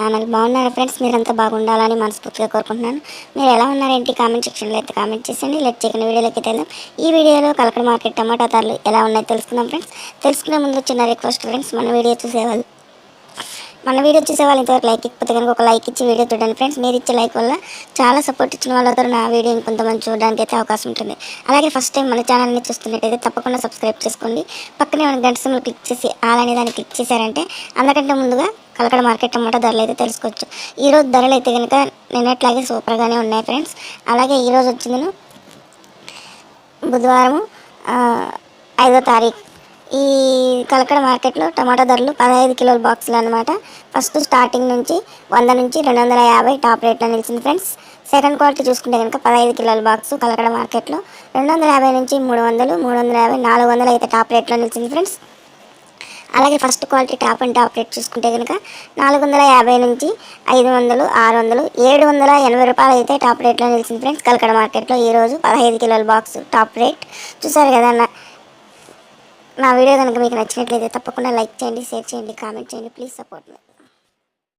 Channel బాగున్నారా friends? మీరంతా బాగుండాలని మనస్ఫూర్తిగా కోరుకుంటున్నాను. మీరు ఎలా ఉన్నారేంటి కామెంట్ సెక్షన్లో అయితే కామెంట్ చేసేయండి. లెట్ చేయకుండా వీడియోలోకి వెళ్దాం. ఈ వీడియోలో కలకడ మార్కెట్ టమాటా ధరలు ఎలా ఉన్నాయో తెలుసుకుందాం ఫ్రెండ్స్. తెలుసుకునే ముందు చిన్న రిక్వెస్ట్ ఫ్రెండ్స్ మన వీడియో చూసేవాళ్ళు. మన వీడియో చూసే వాళ్ళు ఇంతవరకు లైక్ ఇకపోతే కనుక ఒక లైక్ ఇచ్చి వీడియో చూడండి ఫ్రెండ్స్. మీరు ఇచ్చే లైక్ వల్ల చాలా సపోర్ట్ ఇచ్చిన వాళ్ళతో నా వీడియో ఇంకొంతమంది చూడడానికి అయితే అవకాశం ఉంటుంది. అలాగే ఫస్ట్ టైం మన ఛానల్ని చూస్తున్నట్టయితే తప్పకుండా సబ్స్క్రైబ్ చేసుకోండి. పక్కనే ఉన్న గంట సింబల్ క్లిక్ చేసి ఆల్ దాన్ని క్లిక్ చేశారంటే అందరికంటే ముందుగా కలకడ మార్కెట్ టమాటా ధరలు అయితే తెలుసుకోవచ్చు. ఈరోజు ధరలు అయితే కనుక నిన్నట్లాగే సూపర్గానే ఉన్నాయి ఫ్రెండ్స్. అలాగే ఈరోజు వచ్చింది బుధవారం ఐదో తారీఖు. ఈ కలకడ మార్కెట్లో టమాటా ధరలు పదహైదు కిలోల బాక్సులు అనమాట ఫస్ట్ స్టార్టింగ్ నుంచి వంద నుంచి రెండు వందల యాభై టాప్ రేట్లో నిలిచింది ఫ్రెండ్స్. సెకండ్ క్వాలిటీ చూసుకుంటే కనుక పదహైదు కిలోల బాక్స్ కలకడ మార్కెట్లో రెండు వందల యాభై నుంచి మూడు వందలు మూడు వందల యాభై నాలుగు వందలు అయితే టాప్ రేట్లో నిలిచింది ఫ్రెండ్స్. అలాగే first quality top and top rate చూసుకుంటే కనుక నాలుగు వందల యాభై నుంచి ఐదు వందలు ఆరు వందలు ఏడు వందల ఎనభై రూపాయలు అయితే టాప్ రేట్లో నిలిచింది ఫ్రెండ్స్. కలకడ మార్కెట్లో ఈరోజు పదహైదు కిలోల బాక్స్ టాప్ రేట్. చూసారు కదా నా నా వీడియో కనుక మీకు నచ్చినట్లయితే తప్పకుండా లైక్ చేయండి షేర్ చేయండి కామెంట్ చేయండి. Please support me.